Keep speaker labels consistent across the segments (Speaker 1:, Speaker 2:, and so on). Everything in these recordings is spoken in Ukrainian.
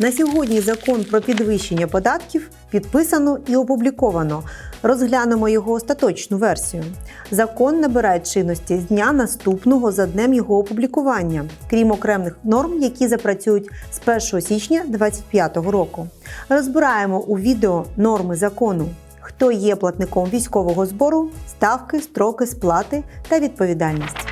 Speaker 1: На сьогодні закон про підвищення податків підписано і опубліковано. Розглянемо його остаточну версію. Закон набирає чинності з дня наступного за днем його опублікування, крім окремих норм, які запрацюють з 1 січня 2025 року. Розбираємо у відео норми закону, хто є платником військового збору, ставки, строки сплати та відповідальність.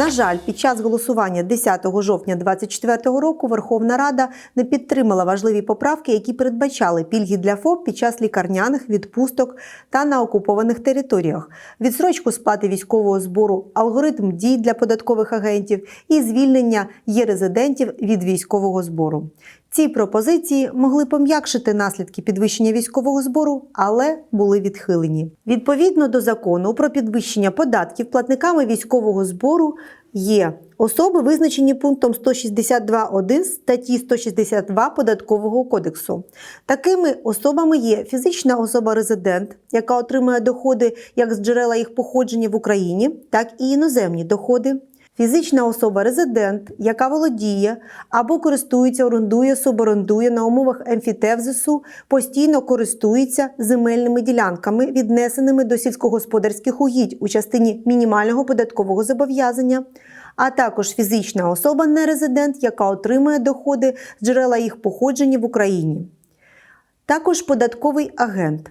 Speaker 1: На жаль, під час голосування 10 жовтня 2024 року Верховна Рада не підтримала важливі поправки, які передбачали пільги для ФОП під час лікарняних відпусток та на окупованих територіях, відсрочку сплати військового збору, алгоритм дій для податкових агентів і звільнення є резидентів від військового збору. Ці пропозиції могли пом'якшити наслідки підвищення військового збору, але були відхилені. Відповідно до закону про підвищення податків платниками військового збору є особи, визначені пунктом 162.1 статті 162 Податкового кодексу. Такими особами є фізична особа-резидент, яка отримує доходи як з джерела їх походження в Україні, так і іноземні доходи. Фізична особа-резидент, яка володіє або користується, орендує, суборендує на умовах емфітевзису, постійно користується земельними ділянками, віднесеними до сільськогосподарських угідь у частині мінімального податкового зобов'язання, а також фізична особа нерезидент, яка отримує доходи з джерела їх походження в Україні. Також податковий агент.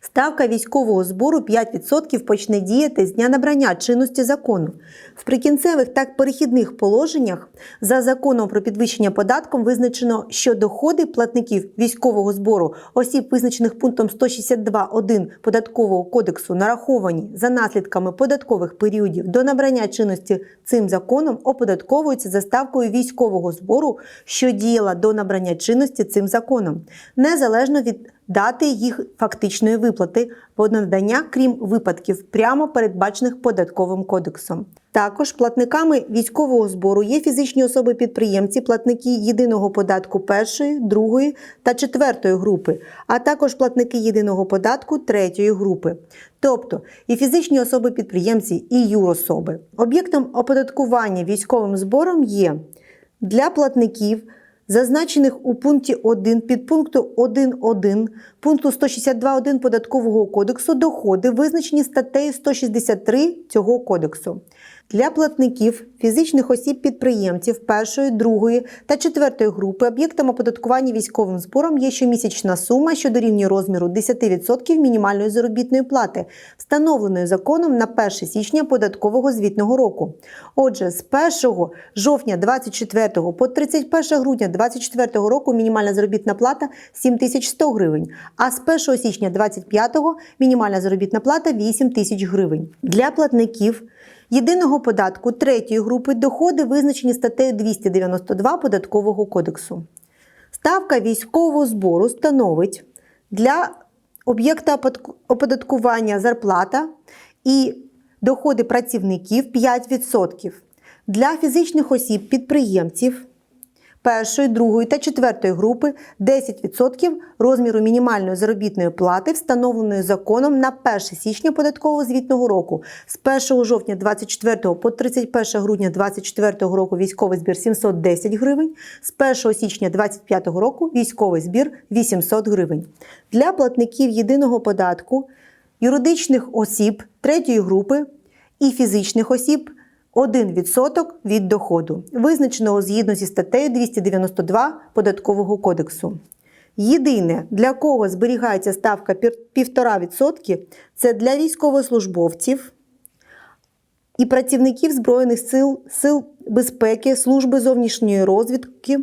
Speaker 1: Ставка військового збору 5% почне діяти з дня набрання чинності закону. В прикінцевих та перехідних положеннях за законом про підвищення податком визначено, що доходи платників військового збору осіб, визначених пунктом 162.1 податкового кодексу, нараховані за наслідками податкових періодів до набрання чинності цим законом, оподатковуються за ставкою військового збору, що діяла до набрання чинності цим законом, незалежно від дати їх фактичної виплати по надання, крім випадків, прямо передбачених податковим кодексом. Також платниками військового збору є фізичні особи-підприємці, платники єдиного податку першої, другої та четвертої групи, а також платники єдиного податку третьої групи. Тобто і фізичні особи-підприємці, і юрособи. Об'єктом оподаткування військовим збором є для платників зазначених у пункті 1 підпункту 1.1 пункту 162.1 Податкового кодексу доходи, визначені статтею 163 цього кодексу. Для платників фізичних осіб-підприємців першої, другої та четвертої групи об'єктом оподаткування військовим збором є щомісячна сума, що дорівнює розміру 10% мінімальної заробітної плати, встановленої законом на 1 січня податкового звітного року. Отже, з 1 жовтня 24 по 31 грудня 24 року мінімальна заробітна плата 7100 гривень, а з 1 січня 25 мінімальна заробітна плата 8 тисяч гривень. Для платників єдиного податку третьої групи доходи визначені статтею 292 Податкового кодексу. Ставка військового збору становить для об'єкта оподаткування зарплата і доходи працівників 5%. Для фізичних осіб підприємців першої, другої та четвертої групи 10% розміру мінімальної заробітної плати, встановленої законом на 1 січня податкового звітного року. З 1 жовтня 24 по 31 грудня 24 року військовий збір 710 гривень, з 1 січня 25 року військовий збір 800 гривень. Для платників єдиного податку юридичних осіб третьої групи і фізичних осіб 1% від доходу, визначеного згідно зі статтею 292 Податкового кодексу. Єдине, для кого зберігається ставка 1,5%, це для військовослужбовців і працівників Збройних сил, сил безпеки, служби зовнішньої розвідки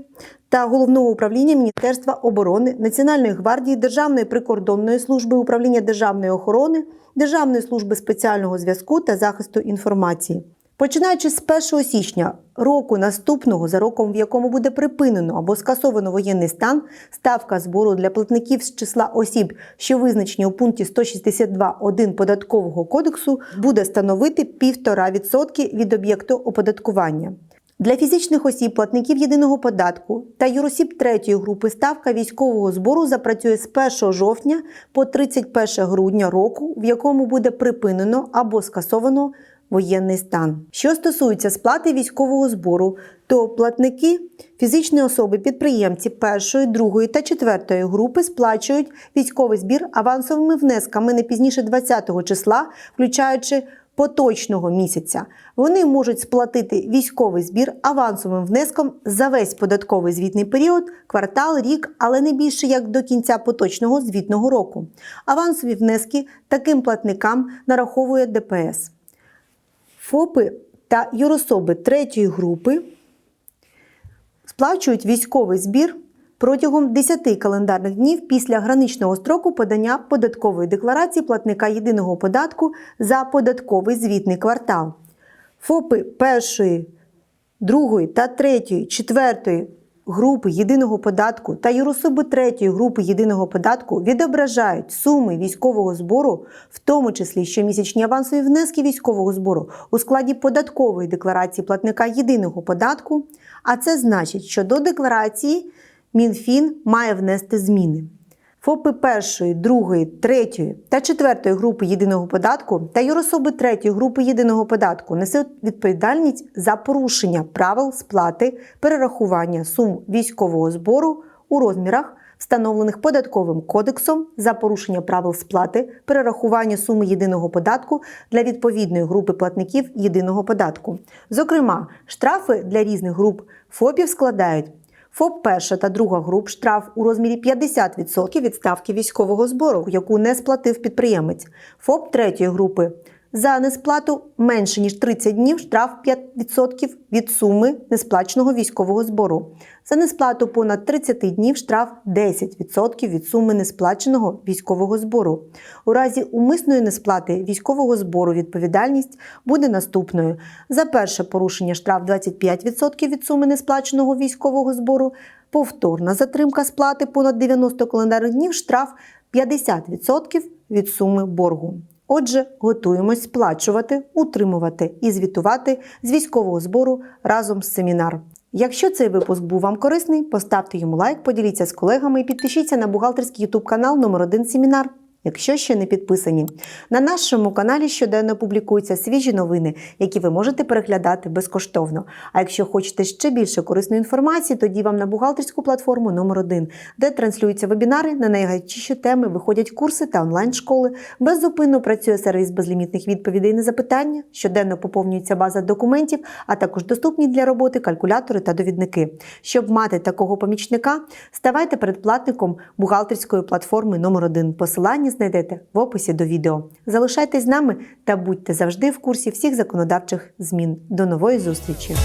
Speaker 1: та головного управління Міністерства оборони, Національної гвардії, Державної прикордонної служби управління державної охорони, Державної служби спеціального зв'язку та захисту інформації. Починаючи з 1 січня року наступного, за роком, в якому буде припинено або скасовано воєнний стан, ставка збору для платників з числа осіб, що визначені у пункті 162.1 податкового кодексу, буде становити 1,5% від об'єкту оподаткування. Для фізичних осіб, платників єдиного податку та юросіб третьої групи ставка військового збору запрацює з 1 жовтня по 31 грудня року, в якому буде припинено або скасовано воєнний стан. Що стосується сплати військового збору, то платники фізичні особи підприємці першої, другої та четвертої групи сплачують військовий збір авансовими внесками не пізніше 20 числа, включаючи поточного місяця. Вони можуть сплатити військовий збір авансовим внеском за весь податковий звітний період, квартал, рік, але не більше як до кінця поточного звітного року. Авансові внески таким платникам нараховує ДПС. ФОПи та юрособи третьої групи сплачують військовий збір протягом 10 календарних днів після граничного строку подання податкової декларації платника єдиного податку за податковий звітний квартал. ФОПи першої, другої та третьої, четвертої групи єдиного податку та юрособи третьої групи єдиного податку відображають суми військового збору, в тому числі щомісячні авансові внески військового збору у складі податкової декларації платника єдиного податку. А це значить, що до декларації Мінфін має внести зміни. ФОПи першої, другої, третьої та четвертої групи єдиного податку та юрособи третьої групи єдиного податку несуть відповідальність за порушення правил сплати перерахування сум військового збору у розмірах, встановлених податковим кодексом за порушення правил сплати перерахування суми єдиного податку для відповідної групи платників єдиного податку. Зокрема, штрафи для різних груп ФОПів складають ФОП перша та друга груп штраф у розмірі 50% від ставки військового збору, яку не сплатив підприємець. ФОП третьої групи за несплату менше ніж 30 днів штраф 5% від суми несплаченого військового збору. За несплату понад 30 днів штраф 10% від суми несплаченого військового збору. У разі умисної несплати військового збору відповідальність буде наступною: за перше порушення штраф 25% від суми несплаченого військового збору, повторна затримка сплати понад 90 календарних днів штраф 50% від суми боргу. Отже, готуємось сплачувати, утримувати і звітувати з військового збору разом з семінар. Якщо цей випуск був вам корисний, поставте йому лайк, поділіться з колегами і підпишіться на бухгалтерський ютуб канал номер 1 семінар. Якщо ще не підписані, на нашому каналі щоденно публікуються свіжі новини, які ви можете переглядати безкоштовно. А якщо хочете ще більше корисної інформації, тоді вам на бухгалтерську платформу номер 1 де транслюються вебінари на найгарячіші теми, виходять курси та онлайн-школи. Беззупинно працює сервіс безлімітних відповідей на запитання, щоденно поповнюється база документів, а також доступні для роботи калькулятори та довідники. Щоб мати такого помічника, ставайте передплатником бухгалтерської платформи номер 1 Посилання знайдете в описі до відео. Залишайтесь з нами та будьте завжди в курсі всіх законодавчих змін. До нової зустрічі!